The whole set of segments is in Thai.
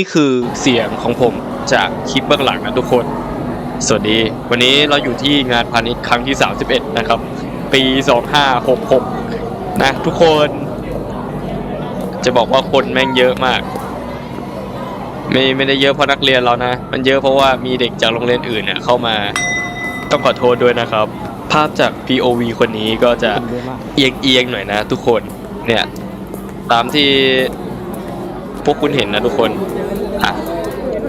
นี่คือเสียงของผมจากคลิปเบื้องหลังนะทุกคน สวัสดี วันนี้เราอยู่ที่งานพาณิชย์ครั้งที่ 31 นะครับ ปี 2566 นะทุกคน จะบอกว่าคนแม่งเยอะมาก ไม่ไม่ได้เยอะเพราะนักเรียนเรานะ มันเยอะเพราะว่ามีเด็กจากโรงเรียนอื่นเนี่ยเข้ามา ต้องขอโทษด้วยนะครับ ภาพจาก POV คนนี้ก็จะเอียงเอียงๆหน่อยนะทุกคน เนี่ย ตามที่ พวกคุณเห็นนะทุกคนอะ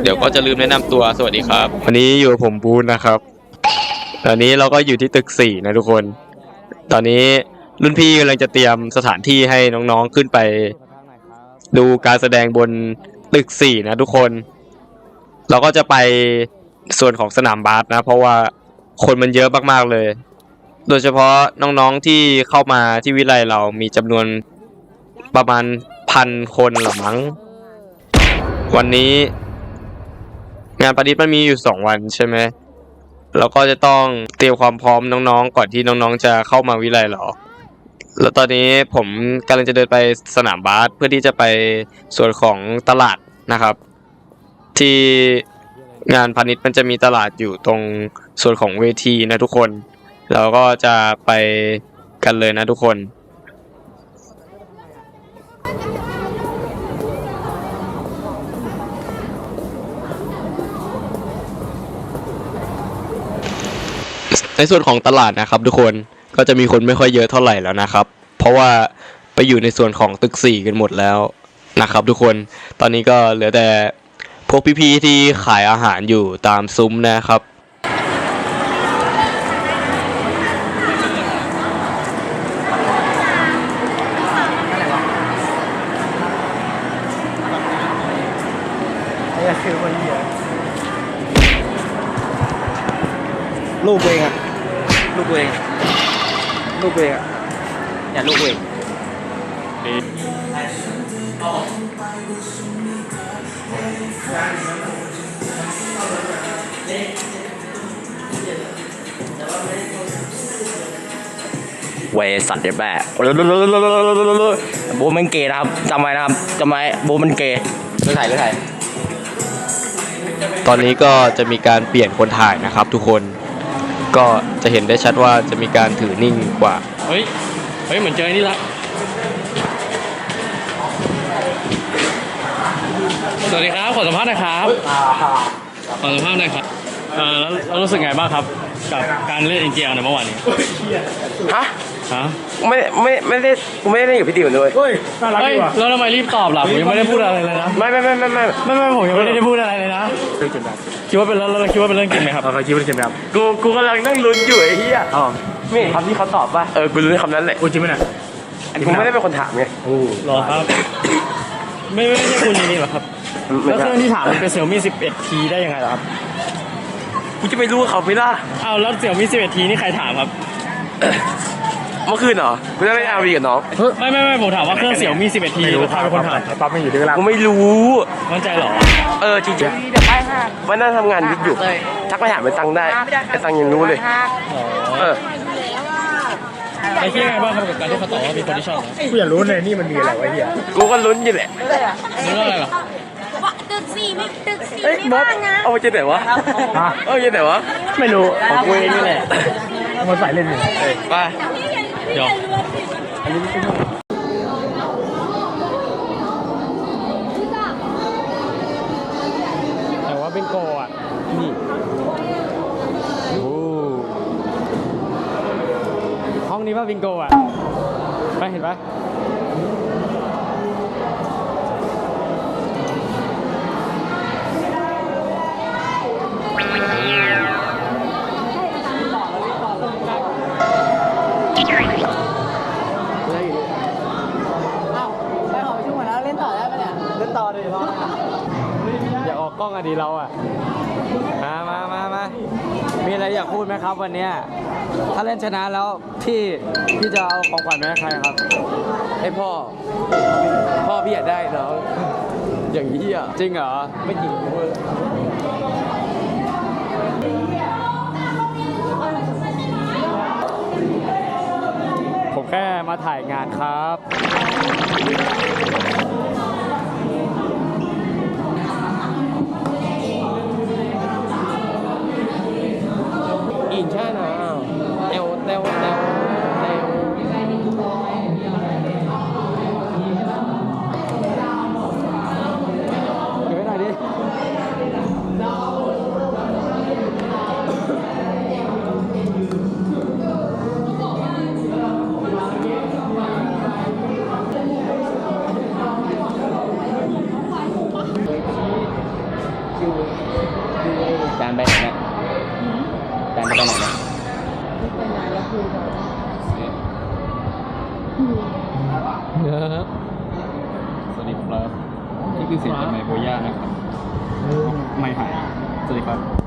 เดี๋ยวก็จะลืมแนะนำตัวสวัสดีครับ วันนี้อยู่กับผมบูนนะครับ ตอนนี้เราก็อยู่ที่ตึกสี่นะทุกคน ตอนนี้รุ่นพี่กำลังจะเตรียมสถานที่ให้น้องๆขึ้นไป ดูการแสดงบนตึกสี่นะทุกคน เราก็จะไปส่วนของสนามบาสนะ เพราะว่าคนมันเยอะมากๆเลย โดยเฉพาะน้องๆที่เข้ามาที่วิไลเรามีจำนวนประมาณ พันคนหรอมั้ง วันนี้ งานประดิษฐ์มันมีอยู่สองวันใช่ไหมเราก็จะต้องเตรียมความพร้อมน้องๆ ก่อนที่น้องๆ จะเข้ามาวิไลเราแล้วตอนนี้ผมกำลังจะเดินไปสนามบาสเพื่อที่จะไปส่วนของตลาดนะครับ ที่งานพาณิชย์มันจะมีตลาดอยู่ตรงส่วนของเวทีนะทุกคน เราก็จะไปกันเลยนะทุกคน ในส่วนของตลาดนะครับ ทุกคนก็จะมีคนไม่ค่อยเยอะเท่าไหร่แล้วนะครับ เพราะว่าไปอยู่ในส่วนของตึกสี่กันหมดแล้วนะครับ ทุกคนตอนนี้ก็เหลือแต่พวกพี่ๆที่ขายอาหารอยู่ตามซุ้มนะครับลูกเองอะ ลูกตัวเอง ลูกตัวเองอะเนี่ยลูกตัวเองเวสัตว์เดี๋ยวแม่โบมันเกย์นะครับจำไว้นะครับจำไว้โบมันเกย์เลือถ่ายเลือถ่ายตอนนี้ก็จะมีการเปลี่ยนคนถ่ายนะครับทุกคน ก็จะเห็นได้ชัดว่าจะมีการถือนิ่งกว่า เฮ้ย เฮ้ย เหมือนเจอไอ้นี่ละ สวัสดีครับ ขอสัมภาษณ์หน่อยครับ ขอสัมภาษณ์หน่อยครับ เออแล้วแล้วรู้สึกไงบ้างครับ กับการเล่นเอ็นเจลในเมื่อวานนี้ฮะฮะไม่ไม่ไม่ได้กูไม่ได้เล่นกับพี่ติ๋วเลยเฮ้ยน่ารักเฮ้ยดีว่ะแล้วทำไมรีบตอบล่ะผมยังไม่ได้พูดอะไรเลยนะไม่ไม่ไม่ไม่ไม่ไม่ไม่ผมยังไม่ได้พูดอะไรเลยนะเรื่องจริงแบบคิดว่าเป็นแล้วแล้วคิดว่าเป็นเรื่องจริงไหมครับ เราเคยคิดว่าจริงแบบกูกูกำลังนั่งลุ้นอยู่ไอ้เหี้ยอ๋อไม่เห็นคำที่เขาตอบป่ะเออกูลุ้นคำนั้นแหละกูจริงไหมเนี่ยอันนี้กูไม่ได้เป็นคนถามไงโอ้รอครับ ไม่ไม่ใช่คุณนี่หรอครับไม่แล้วเคใช่รื่องที่ถามมันเป็น Xiaomi 11T ได้ยังไงล่ะครับ กูจะไปรู้เขาไม่ล่ะอ้าวแล้ว Xiaomi 11T นี่ใครถามครับ เมื่อคืนเหรอกูได้เล่นอาวีกับน้องไม่ไม่ไม่ผมถามว่าเครื่อง Xiaomi 11T ไม่รู้ใครเป็นคนถามไอ้ปั๊บไม่อยู่ด้วยกันกูไม่รู้มั่นใจเหรอ เออจริงๆวันนั้นทำงานวิทย์อยู่ทักไปถามไปตังค์ได้ไอ้ตังค์ยังรู้เลยอ๋อเออไอ้คิดยังไงบ้างครับกับการที่เขาตอบว่ามีคนที่ชอบนะกูอยากรู้เลยนี่มันมีอะไรวะเหี้ยกูก็ลุ้นอยู่แหละรู้ว่าอะไรเหรอว่าตึ กสี่ไม่ตึกสี่เอ้ยไม่บอสว่างนะเอาไปเจอไหนวะฮะเอาไปเจอไหนวะไม่รู้ของกูเองนี่แหละมันใส่เล่นอยู่ไปเดี๋ยวแต่ว่าเป็นโกอะ นี่โอ้ห้องนี้ว่าบิงโกอะ ไปเห็นปะ กออกกล้องอะดีเราอะมามามามามีอะไรอยากพูดไหมครับวันเนี้ยถ้าเล่นชนะแล้วพี่พี่จะเอาของขวัญไปให้ใครครับ ให้พ่อ พ่อพี่อยากได้เหรออย่างนี้อะจริงเหรอ ไม่จริงเว้ยผมแค่มาถ่ายงานครับ ญิงใช่นะเอวเตวเตวเตวเดี๋ยวไปหน่อยดิจานไป ไหนเนี่ยจานไปไหนเนี่ยสวัสดีครับนี่คือเสียงจากไมโบย่านะครับไม่หายสวัสดีครับ